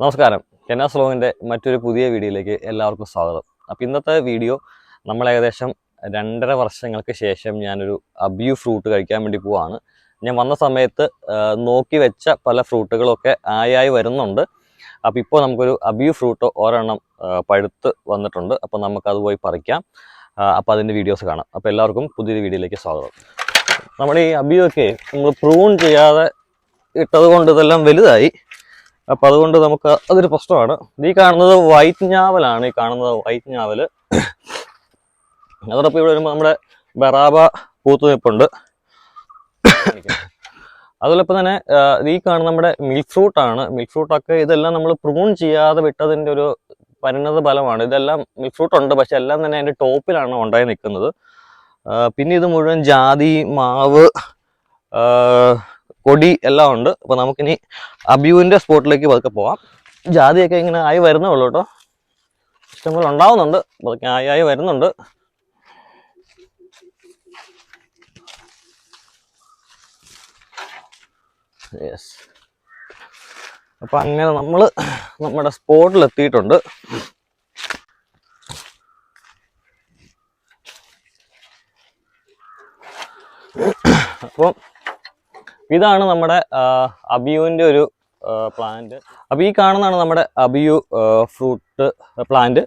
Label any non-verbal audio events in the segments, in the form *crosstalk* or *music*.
നമസ്കാരം. കെന്നാസ് സ്ലോങ്ങിന്റെ മറ്റൊരു പുതിയ വീഡിയോയിലേക്ക് എല്ലാവർക്കും സ്വാഗതം. അപ്പോൾ ഇന്നത്തെ വീഡിയോ നമ്മൾ ഏകദേശം രണ്ടര വർഷങ്ങൾക്ക് ശേഷം ഞാനൊരു അബ്യൂ ഫ്രൂട്ട് കഴിക്കാൻ വേണ്ടി പോവാണ്. ഞാൻ വന്ന സമയത്ത് നോക്കി വെച്ച പല ഫ്രൂട്ടുകളൊക്കെ ആയായി വരുന്നുണ്ട്. അപ്പോൾ ഇപ്പോൾ നമുക്കൊരു അബ്യൂ ഫ്രൂട്ട് ഒരെണ്ണം പഴുത്ത് വന്നിട്ടുണ്ട്. അപ്പോൾ നമുക്കത് പോയി പറിക്കാം. അപ്പോൾ അതിന്റെ വീഡിയോസ് കാണാം. അപ്പോൾ എല്ലാവർക്കും പുതിയൊരു വീഡിയോയിലേക്ക് സ്വാഗതം. നമ്മൾ ഈ അബ്യൂ ഒക്കെ നമ്മൾ പ്രൂൺ ചെയ്യാതെ ഇട്ടത് കൊണ്ട് ഇതെല്ലാം വലുതായി. അപ്പൊ അതുകൊണ്ട് നമുക്ക് അതൊരു പ്രശ്നമാണ്. ഈ കാണുന്നത് വൈറ്റ് ഞാവലാണ് ഈ കാണുന്നത് വൈറ്റ് ഞാവൽ അതോടൊപ്പം ഇവിടെ വരുമ്പോൾ നമ്മുടെ ബറാബ പൂത്തു നിൽപ്പുണ്ട് അതോടൊപ്പം തന്നെ ഈ കാണുന്ന നമ്മുടെ മിൽക്ക് ഫ്രൂട്ട് ആണ്. മിൽക്ക് ഫ്രൂട്ടൊക്കെ ഇതെല്ലാം നമ്മൾ പ്രൂൺ ചെയ്യാതെ വിട്ടതിന്റെ ഒരു പരിണത ഫലമാണ്. ഇതെല്ലാം മിൽക്ക് ഫ്രൂട്ട് ഉണ്ട്. പക്ഷെ എല്ലാം തന്നെ അതിന്റെ ടോപ്പിലാണ് ഉണ്ടായി നിൽക്കുന്നത്. പിന്നെ ഇത് മുഴുവൻ ജാതി മാവ് കൊടി എല്ലാം ഉണ്ട്. അപ്പൊ നമുക്കിനി അബ്യുവിന്റെ സ്പോട്ടിലേക്ക് പതുക്കെ പോവാം. ജാതിയൊക്കെ ഇങ്ങനെ ആയി വരുന്നേ ഉള്ളൂ കേട്ടോ. ഇഷ്ടംപോലെ ഉണ്ടാവുന്നുണ്ട്. പതുക്കെ ആയി ആയി വരുന്നുണ്ട്. യെസ് അപ്പൊ അങ്ങനെ നമ്മൾ നമ്മുടെ സ്പോട്ടിൽ എത്തിയിട്ടുണ്ട് അപ്പം ഇതാണ് നമ്മുടെ അബിയുവിന്റെ ഒരു പ്ലാന്റ് അപ്പോൾ ഈ കാണുന്നതാണ് നമ്മുടെ അബിയു ഫ്രൂട്ട് പ്ലാന്റ്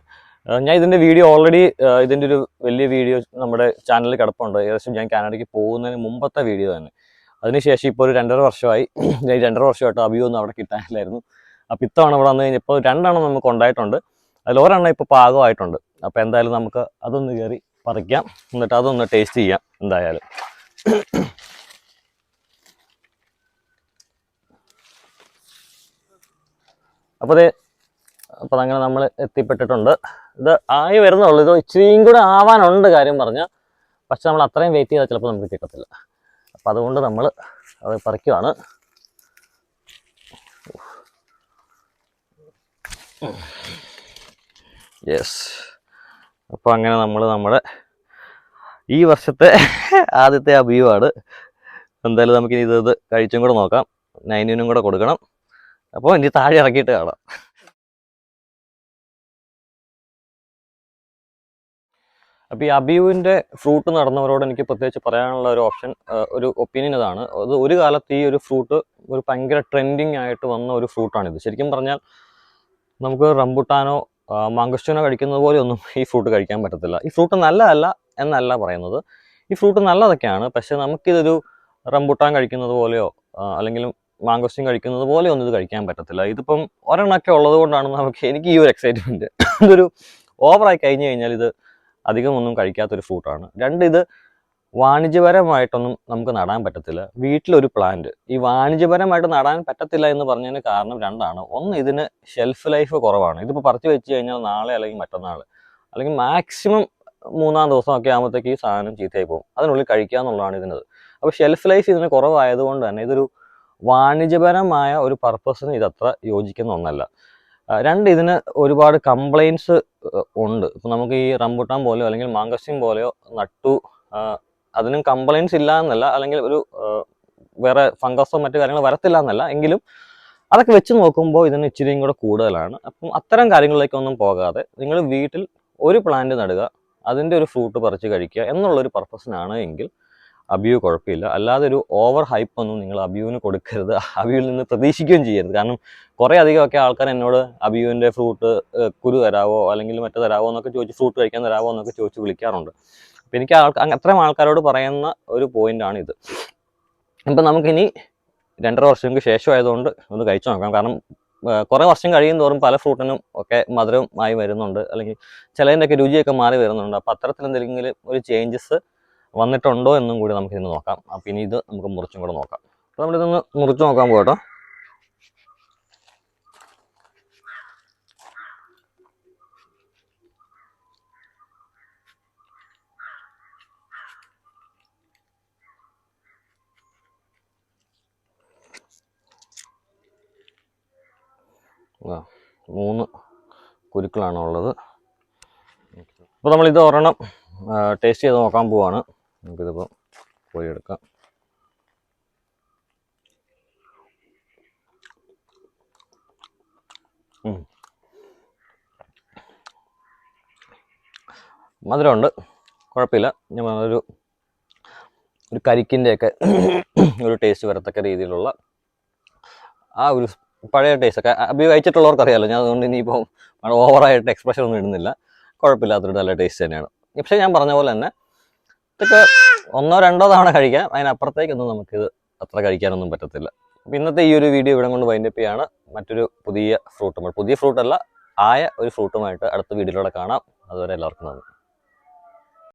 ഞാൻ ഇതിന്റെ വീഡിയോ ഓൾറെഡി ഇതിന്റെ ഒരു വലിയ വീഡിയോ നമ്മുടെ ചാനലിൽ കിടപ്പുണ്ട്. ഏകദേശം ഞാൻ കാനഡയ്ക്ക് പോകുന്നതിന് മുമ്പത്തെ വീഡിയോ തന്നെ. അതിനുശേഷം ഇപ്പോൾ ഒരു രണ്ടര വർഷമായി. *clears throat* ഞാൻ രണ്ടര വർഷമായിട്ട് അബിയു ഒന്നും അവിടെ കിട്ടാനില്ലായിരുന്നു. അപ്പോൾ ഇത്തവണ ഇവിടെ വന്നു കഴിഞ്ഞപ്പോൾ രണ്ടെണ്ണം നമുക്ക് ഉണ്ടായിട്ടുണ്ട്. അതിൽ ഒരെണ്ണം ഇപ്പോൾ പാകമായിട്ടുണ്ട്. അപ്പോൾ എന്തായാലും നമുക്ക് അതൊന്ന് കയറി പറിക്കാം. എന്നിട്ട് അതൊന്ന് ടേസ്റ്റ് ചെയ്യാം എന്തായാലും. *clears throat* അപ്പോൾ അതെ അപ്പോൾ അങ്ങനെ നമ്മൾ എത്തിപ്പെട്ടിട്ടുണ്ട്. ഇത് ആയി വരുന്നുള്ളൂ. ഇത് ഇച്ചിരിയും കൂടെ ആവാനുണ്ട് കാര്യം പറഞ്ഞാൽ പക്ഷെ നമ്മൾ അത്രയും വെയിറ്റ് ചെയ്താൽ ചിലപ്പോൾ നമുക്ക് കിട്ടത്തില്ല. അപ്പം അതുകൊണ്ട് നമ്മൾ അത് പറിക്കുവാണ്. യെസ് അപ്പോൾ അങ്ങനെ നമ്മൾ നമ്മുടെ ഈ വർഷത്തെ ആദ്യത്തെ അഭിയുവാണ് എന്തായാലും നമുക്കിനി ഇത് ഇത് കഴിച്ചും കൂടെ നോക്കാം. നൈനിനും കൂടെ കൊടുക്കണം. അപ്പോൾ ഇനി താഴെ ഇറക്കിയിട്ട് കാണാം. അപ്പോൾ ഈ അബിയുവിന്റെ ഫ്രൂട്ട് നടന്നവരോട് എനിക്ക് പ്രത്യേകിച്ച് പറയാനുള്ള ഒരു ഓപ്ഷൻ ഒരു ഒപ്പീനിയൻ ഇതാണ്. അത് ഒരു കാലത്ത് ഈ ഒരു ഫ്രൂട്ട് ഒരു ഭയങ്കര ട്രെൻഡിങ് ആയിട്ട് വന്ന ഒരു ഫ്രൂട്ടാണിത് ശരിക്കും പറഞ്ഞാൽ നമുക്ക് റംബുട്ടാനോ മാങ്കസ്റ്റോനോ കഴിക്കുന്നത് പോലെ ഒന്നും ഈ ഫ്രൂട്ട് കഴിക്കാൻ പറ്റത്തില്ല. ഈ ഫ്രൂട്ട് നല്ലതല്ല എന്നല്ല പറയുന്നത്. ഈ ഫ്രൂട്ട് നല്ലതൊക്കെയാണ്. പക്ഷേ നമുക്കിതൊരു റംബുട്ടാൻ കഴിക്കുന്നത് പോലെയോ അല്ലെങ്കിൽ മാങ്കോസ്റ്റിൻ കഴിക്കുന്നത് പോലെ ഒന്നും ഇത് കഴിക്കാൻ പറ്റത്തില്ല. ഇതിപ്പം ഒരെണ്ണമൊക്കെ ഉള്ളത് കൊണ്ടാണ് നമുക്ക് എനിക്ക് ഈ ഒരു എക്സൈറ്റ്മെന്റ് ഇതൊരു ഓവറായി കഴിഞ്ഞു കഴിഞ്ഞാൽ ഇത് അധികം ഒന്നും കഴിക്കാത്തൊരു ഫ്രൂട്ടാണ് രണ്ട് ഇത് വാണിജ്യപരമായിട്ടൊന്നും നമുക്ക് നടാൻ പറ്റത്തില്ല. വീട്ടിലൊരു പ്ലാന്റ് ഈ വാണിജ്യപരമായിട്ട് നടാൻ പറ്റത്തില്ല എന്ന് പറഞ്ഞതിന് കാരണം രണ്ടാണ്. ഒന്ന് ഇതിന് ഷെൽഫ് ലൈഫ് കുറവാണ്. ഇതിപ്പോൾ പറിച്ചു വെച്ച് കഴിഞ്ഞാൽ നാളെ അല്ലെങ്കിൽ മറ്റന്നാൾ അല്ലെങ്കിൽ മാക്സിമം മൂന്നാം ദിവസമൊക്കെ ആകുമ്പോഴത്തേക്ക് ഈ സാധനം ചീത്തയായി പോകും. അതിനുള്ളിൽ കഴിക്കുക എന്നുള്ളതാണ് ഇതിനത്. അപ്പോൾ ഷെൽഫ് ലൈഫ് ഇതിന് കുറവായതുകൊണ്ട് തന്നെ ഇതൊരു വാണിജ്യപരമായ ഒരു പർപ്പസിന് ഇതത്ര യോജിക്കുന്ന ഒന്നല്ല. രണ്ട് ഇതിന് ഒരുപാട് കംപ്ലൈൻസ് ഉണ്ട്. ഇപ്പം നമുക്ക് ഈ റംബുട്ടാൻ പോലെയോ അല്ലെങ്കിൽ മാങ്കസ്യം പോലെയോ നട്ടു അതിനും കംപ്ലൈൻസ് ഇല്ല എന്നല്ല അല്ലെങ്കിൽ ഒരു വേറെ ഫംഗസോ മറ്റു കാര്യങ്ങളോ വരത്തില്ല എന്നല്ല എങ്കിലും അതൊക്കെ വെച്ച് നോക്കുമ്പോൾ ഇതിന് ഇച്ചിരിയും കൂടെ കൂടുതലാണ്. അപ്പം അത്തരം കാര്യങ്ങളിലേക്കൊന്നും പോകാതെ നിങ്ങൾ വീട്ടിൽ ഒരു പ്ലാന്റ് നടുക അതിന്റെ ഒരു ഫ്രൂട്ട് പറിച്ച് കഴിക്കുക എന്നുള്ളൊരു പർപ്പസിനാണ് എങ്കിൽ അബിയു കുഴപ്പമില്ല. അല്ലാതെ ഒരു ഓവർ ഹൈപ്പ് ഒന്നും നിങ്ങൾ അബിയുവിന് കൊടുക്കരുത്. *laughs* അബിയുവിൽ നിന്ന് പ്രതീക്ഷിക്കുകയും ചെയ്യരുത്. കാരണം കുറേ അധികമൊക്കെ ആൾക്കാർ എന്നോട് അബിയുവിന്റെ ഫ്രൂട്ട് കുരു തരാവോ അല്ലെങ്കിൽ മറ്റു തരാവോ എന്നൊക്കെ ചോദിച്ച് ഫ്രൂട്ട് കഴിക്കാൻ തരാവോ എന്നൊക്കെ ചോദിച്ച് വിളിക്കാറുണ്ട്. അപ്പം എനിക്ക് ആൾക്കാർ അത്രയും ആൾക്കാരോട് പറയുന്ന ഒരു പോയിന്റാണ് ഇത്. അപ്പം നമുക്കിനി രണ്ടര വർഷങ്ങൾക്ക് ശേഷം ആയതുകൊണ്ട് ഒന്ന് കഴിച്ചു നോക്കാം. കാരണം കുറേ വർഷം കഴിയും തോറും പല ഫ്രൂട്ടിനും ഒക്കെ മധുരമായി വരുന്നുണ്ട്. അല്ലെങ്കിൽ ചിലതിന്റെയൊക്കെ രുചിയൊക്കെ മാറി വരുന്നുണ്ട്. അപ്പം അത്തരത്തിൽ എന്തെങ്കിലും ഒരു ചേഞ്ചസ് വന്നിട്ടുണ്ടോ എന്നും കൂടി നമുക്ക് ഇന്ന് നോക്കാം. അപ്പം ഇനി ഇത് നമുക്ക് മുറിച്ചും കൂടെ നോക്കാം. അപ്പോൾ നമ്മളിതൊന്ന് മുറിച്ച് നോക്കാൻ പോകട്ടോ മൂന്ന് കുരുക്കളാണ് ഉള്ളത് അപ്പോൾ നമ്മളിത് ഒരെണ്ണം ടേസ്റ്റ് ചെയ്ത് നോക്കാൻ പോവാണ്. നമുക്കിതിപ്പോൾ കോരിയെടുക്കാം. മധുരമുണ്ട്. കുഴപ്പമില്ല. ഒരു ഒരു കരിക്കിന്റെയൊക്കെ ഒരു ടേസ്റ്റ് വരത്തക്ക രീതിയിലുള്ള ആ ഒരു പഴയ ടേസ്റ്റ് ഒക്കെ. അഭി കഴിച്ചിട്ടുള്ളവർക്ക് അറിയാമല്ലോ ഞാൻ അതുകൊണ്ട് ഇനിയിപ്പോൾ ഓവറായിട്ട് എക്സ്പ്രഷൻ ഒന്നും ഇടുന്നില്ല. കുഴപ്പമില്ലാത്തൊരു നല്ല ടേസ്റ്റ് തന്നെയാണ്. പക്ഷേ ഞാൻ പറഞ്ഞ പോലെ തന്നെ ഇതൊക്കെ ഒന്നോ രണ്ടോ തവണ കഴിക്കാം. അതിനപ്പുറത്തേക്കൊന്നും നമുക്കിത് അത്ര കഴിക്കാനൊന്നും പറ്റത്തില്ല. അപ്പം ഇന്നത്തെ ഈ ഒരു വീഡിയോ ഇവിടെ കൊണ്ട് വൈൻഡപ്പ് ചെയ്യാണ്. മറ്റൊരു പുതിയ ഫ്രൂട്ടും പുതിയ ഫ്രൂട്ടല്ല ആയ ഒരു ഫ്രൂട്ടുമായിട്ട് അടുത്ത വീഡിയോയിലൂടെ കാണാം. അതുവരെ എല്ലാവർക്കും നന്ദി.